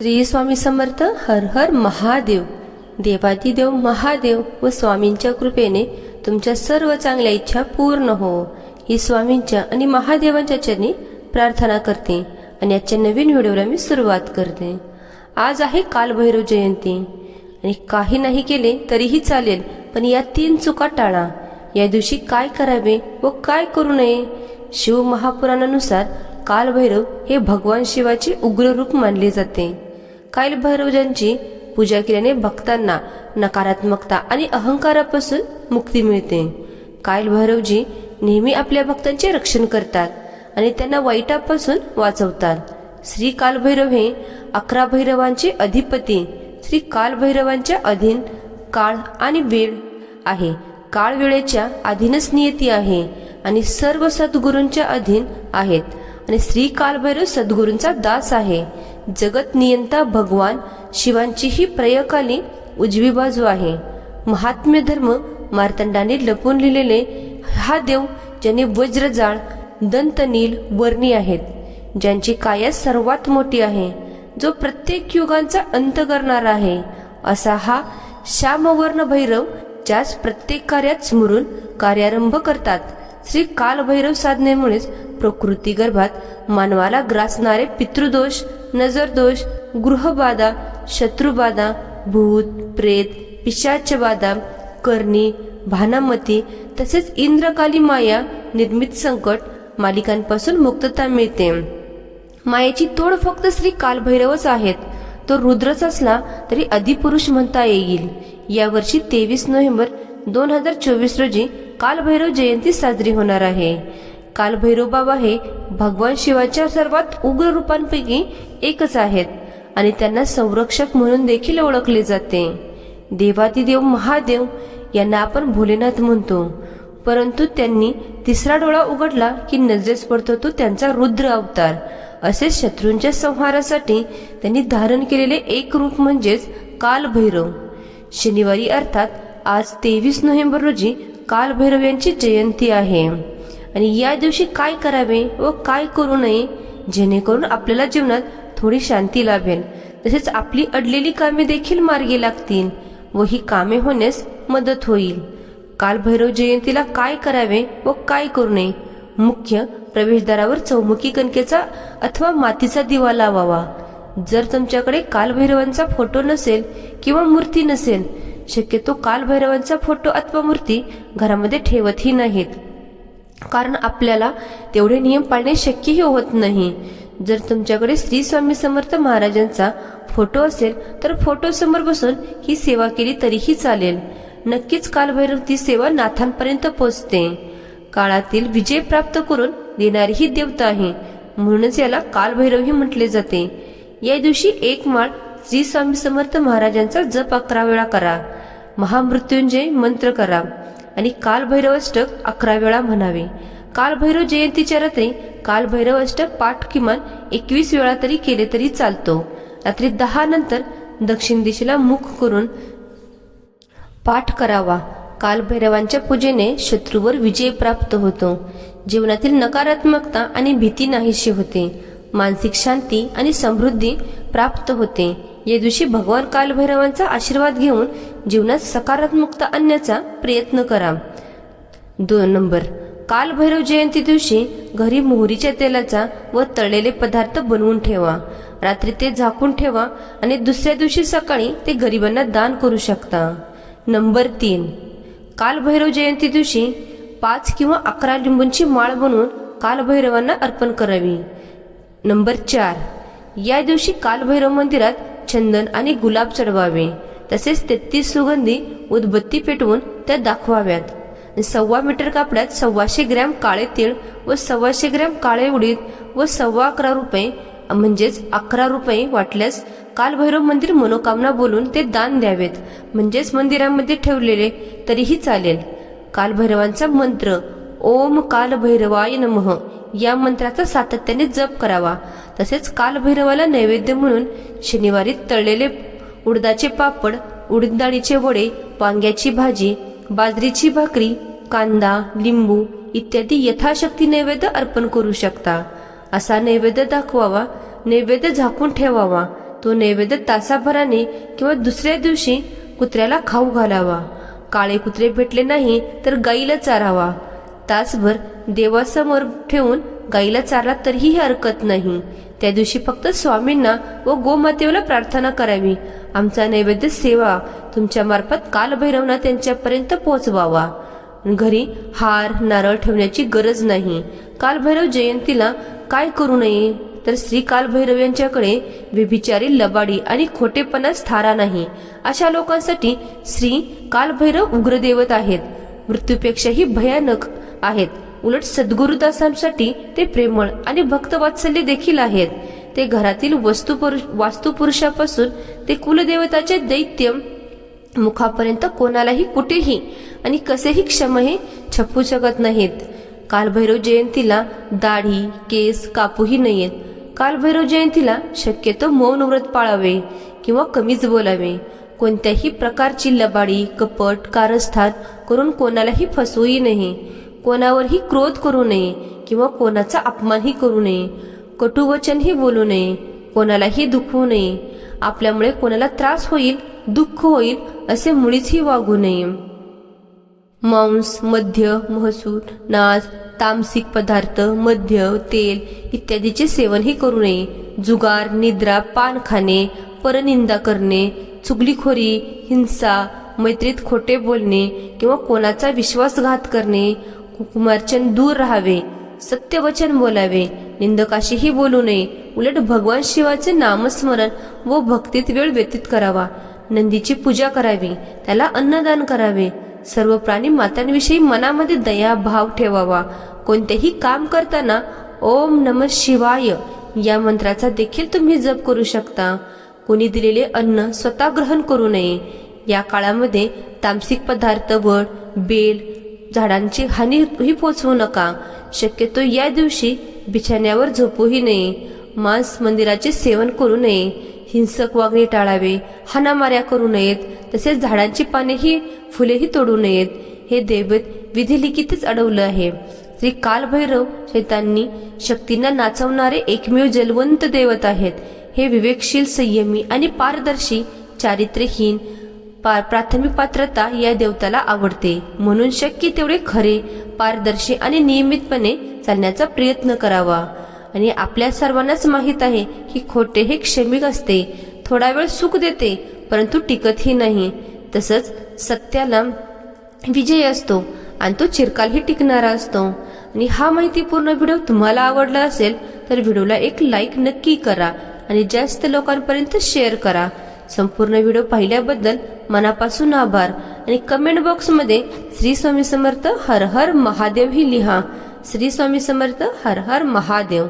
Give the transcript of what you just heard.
श्री स्वामी समर्थ हर हर महादेव. देवादिदेव महादेव व स्वामींच्या कृपेने तुमच्या सर्व चांगल्या इच्छा पूर्ण हो. ही स्वामींच्या आणि महादेवांच्या चरणी प्रार्थना करते आणि आजच्या नवीन व्हिडिओला मी सुरुवात करते. आज आहे कालभैरव जयंती. आणि काही नाही केले तरीही चालेल पण या तीन चुका टाळा. या दिवशी काय करावे व काय करू नये? शिव महापुराणानुसार कालभैरव हे भगवान शिवाचे उग्र रूप मानले जाते. कालभैरवजांची पूजा केल्याने भक्तांना नकारात्मकता आणि अहंकारापासून मुक्ती मिळते. कालभैरवजी नेहमी आपल्या भक्तांचे रक्षण करतात आणि त्यांना वाईटापासून वाचवतात. श्री कालभैरव हे अकरा भैरवांचे अधिपती. श्री कालभैरवांच्या अधीन काळ आणि वेळ आहे. काळ वेळेच्या अधीनच नियती आहे आणि सर्व सद्गुरूंच्या अधीन आहेत. आणि श्री कालभैरव सद्गुरूंचा दास आहे. जगत नियंता भगवान शिवांची ही प्रयकाली उजवी बाजू आहे. महात्म्य धर्म मार्तंडाने लपून लिहिलेले हा देव ज्याने वज्रजाळ दंतनील वर्णी आहेत ज्यांची काया सर्वात मोठी आहे जो प्रत्येक युगांचा अंत करणारा आहे असा हा श्यामवर्ण भैरव ज्यास प्रत्येक कार्यात स्मरून कार्यारंभ करतात. श्री कालभैरव साधनेमुळेच प्रकृती गर्भात मानवाला ग्रासणारे पितृदोष नजरदोष गृहबाधा शत्रुबाधा भूत प्रेत पिशाचबाधा करणी भानामती तसेच इंद्रकाली माया निर्मित संकट मालिकांपासून मुक्तता मिळते. मायेची तोड फक्त श्री कालभैरवच आहेत. तो रुद्रच असला तरी अधिपुरुष म्हणता येईल. यावर्षी तेवीस नोव्हेंबर दोन हजार चोवीस रोजी कालभैरव जयंती साजरी होणार आहे. कालभैरव बाबा हे भगवान शिवाच्या सर्वात उग्र रूपांपैकी एकच आहेत आणि त्यांना संरक्षक म्हणून देखील ओळखले जाते. देवादिदेव महादेव यांना आपण भोलेनाथ म्हणतो. परंतु त्यांनी तिसरा डोळा उघडला की नजरेस पडतो तो त्यांचा रुद्र अवतार. असे शत्रूंच्या संहारासाठी त्यांनी धारण केलेले एक रूप म्हणजेच कालभैरव शनिवारी अर्थात आज तेवीस नोव्हेंबर रोजी कालभैरव यांची जयंती आहे. आणि या दिवशी काय करावे व काय करू नये जेणेकरून आपल्याला जीवनात थोडी शांती लाभेल. तसेच आपली अडलेली कामे देखील मार्गी लागतील व ही कामे होण्यास मदत होईल. कालभैरव जयंतीला काय करावे व काय करू नये? मुख्य प्रवेशद्वारावर चौमुखी कणकेचा अथवा मातीचा दिवा लावावा. जर तुमच्याकडे कालभैरवांचा फोटो नसेल किंवा मूर्ती नसेल शक्यतो कालभैरवांचा फोटो अथवा मूर्ती घरामध्ये ठेवतही नाहीत. कारण आपल्याला तेवढे नियम पाळणे शक्यही होत नाही. जर तुमच्याकडे श्री स्वामी समर्थ महाराजांचा फोटो असेल तर फोटो समोर बसून ही सेवा केली तरीही चालेल. नक्कीच कालभैरव ती सेवा नाथांपर्यंत पोचते. काळातील विजय प्राप्त करून देणारी ही देवता आहे. म्हणूनच याला कालभैरवही म्हटले जाते. या दिवशी एक माळ श्री स्वामी समर्थ महाराजांचा जप अकरा वेळा करा. महामृत्युंजय मंत्र करा. आणि कालभैरवष्टक अकरा वेळा म्हणावे. कालभैरव जयंतीच्या रात्री कालभैरवष्टक पाठ किमान एकवीस वेळा तरी केले तरी चालतो. रात्री दहा नंतर दक्षिण दिशेला मुख करून पाठ करावा. कालभैरवांच्या पूजेने शत्रूवर विजय प्राप्त होतो. जीवनातील नकारात्मकता आणि भीती नाहीशी होते. मानसिक शांती आणि समृद्धी प्राप्त होते. या दिवशी भगवान कालभैरवांचा आशीर्वाद घेऊन जीवनात सकारात्मकता आणण्याचा प्रयत्न करा. दोन नंबर. कालभैरव जयंती दिवशी घरी मोहरीच्या तेलाचा व तळलेले पदार्थ बनवून ठेवा. रात्री ते झाकून ठेवा आणि दुसऱ्या दिवशी सकाळी ते गरिबांना दान करू शकता. नंबर तीन. कालभैरव जयंती दिवशी पाच किंवा अकरा लिंबूंची माळ बनवून कालभैरवांना अर्पण करावी. नंबर चार. या दिवशी कालभैरव मंदिरात चंदन आणि गुलाब चढवावे. तसेच तेहतीस सुगंधी उदबत्ती पेटवून त्या दाखवाव्यात. सव्वा मीटर कापड्यात सव्वाशे ग्रॅम काळे तीळ व सव्वाशे ग्रॅम काळे उडीद व सव्वा अकरा रुपये म्हणजेच अकरा रुपये वाटल्यास कालभैरव मंदिर मनोकामना बोलून ते दान द्यावेत. म्हणजेच मंदिरामध्ये ठेवलेले तरीही चालेल. कालभैरवांचा मंत्र ओम कालभैरवाय नमः या मंत्राचा सातत्याने जप करावा. तसेच कालभैरवाला नैवेद्य म्हणून शनिवारी तळलेले उडदाचे पापड उडीद वडे वांग्याची भाजी बाजरीची भाकरी कांदा लिंबू इत्यादी यथाशक्ती नैवेद्य अर्पण करू शकता. असा नैवेद्य दाखवावा नैवेद्य झाकून ठेवावा. तो नैवेद्य तासाभराने किंवा दुसऱ्या दिवशी कुत्र्याला खाऊ घालावा. काळे कुत्रे भेटले नाही तर गाईला चारावा. तासभर देवासमोर ठेवून गाईला चारला तरीही हरकत नाही. त्या दिवशी फक्त स्वामींना व गोमातेला प्रार्थना करावी. आमचा नैवेद्य सेवा. तुमच्या मार्फत कालभैरवना त्यांच्यापर्यंत पोहोचवावा. घरी हार नारळ ठेवण्याची गरज नाही. कालभैरव जयंतीला काय करू नये? तर श्री कालभैरव यांच्याकडे व्यभिचारी लबाडी आणि खोटेपणाच थारा नाही. अशा लोकांसाठी श्री कालभैरव उग्रदेवत आहेत. मृत्यूपेक्षाही भयानक आहेत. उलट सद्गुरुदासांसाठी ते प्रेमळ आणि भक्तवात्सल्य देखील आहेत. ते घरातील वस्तुपुरुष वास्तुपुरुषापासून ते कुलदेवताचे दैत्य मुखापर्यंत कोणालाही कुठेही आणि कसेही क्षमहे छपू शकत नाहीत. कालभैरव जयंतीला दाढी केस कापूही नयेत. कालभैरव जयंतीला शक्यतो मौन व्रत पाळावे किंवा कमीच बोलावे. कोणत्याही प्रकारची लबाडी कपट कारस्थान करून कोणालाही फसवूही नाही कोणावरही क्रोध करू नये किंवा कोणाचा अपमानही करू नये. कटुवचनही बोलू नये. कोणालाही दुखवू नये. आपल्यामुळे कोणाला त्रास होईल दुःख होईल असे मुळीचही वागू नये. मांस मद्य महसूल नाच तामसिक पदार्थ मद्य तेल इत्यादीचे सेवनही करू नये. जुगार निद्रा पान खाणे परनिंदा करणे चुगलीखोरी हिंसा मैत्रीत खोटे बोलणे किंवा कोणाचा विश्वासघात करणे कुकुमार्चन दूर राहावे सत्यवचन बोलावे. निंदकाशीही बोलू नये. उलट भगवान शिवाचे नामस्मरण व भक्तीत वेळ व्यतीत करावा. नंदीची पूजा करावी त्याला अन्नदान करावे. सर्व प्राणी मातांविषयी मनामध्ये दया भाव ठेवावा. कोणतेही काम करताना ओम नम शिवाय या मंत्राचा देखील तुम्ही जप करू शकता. कोणी दिलेले अन्न स्वतः ग्रहण करू नये. या काळामध्ये तामसिक पदार्थ वड बेल झाडांची हानीही पोचवू नका. शक्यतो या दिवशी बिछाण्यावर झोपूही नये. मांस मंदिराचे सेवन करू नये. हिंसक वागणे टाळावे. हाणामाऱ्या करू नयेत. तसेच झाडांची पानेही फुलेही तोडू नयेत. हे दैवत विधिलिखितच अडवलं आहे. श्री कालभैरव शैतांनी शक्तींना नाचवणारे एकमेव जलवंत दैवत आहेत. हे विवेकशील संयमी आणि पारदर्शी चारित्र्यहीन प्राथमिक पात्रता या देवताला आवडते. म्हणून शक्य तेवढे खरे पारदर्शी आणि नियमितपणे चालण्याचा प्रयत्न करावा. आणि आपल्या सर्वांनाच माहीत आहे की खोटे हे क्षमिक असते. थोडा वेळ सुख देते परंतु टिकतही नाही. तसंच सत्याला विजय असतो आणि तो चिरकालही टिकणारा असतो. आणि हा माहितीपूर्ण व्हिडिओ तुम्हाला आवडला असेल तर व्हिडिओला एक लाईक नक्की करा आणि जास्त लोकांपर्यंत शेअर करा. संपूर्ण व्हिडिओ पाहिल्याबद्दल मनापासून आभार. आणि कमेंट बॉक्समध्ये श्री स्वामी समर्थ हर हर महादेव ही लिहा. श्री स्वामी समर्थ हर हर महादेव.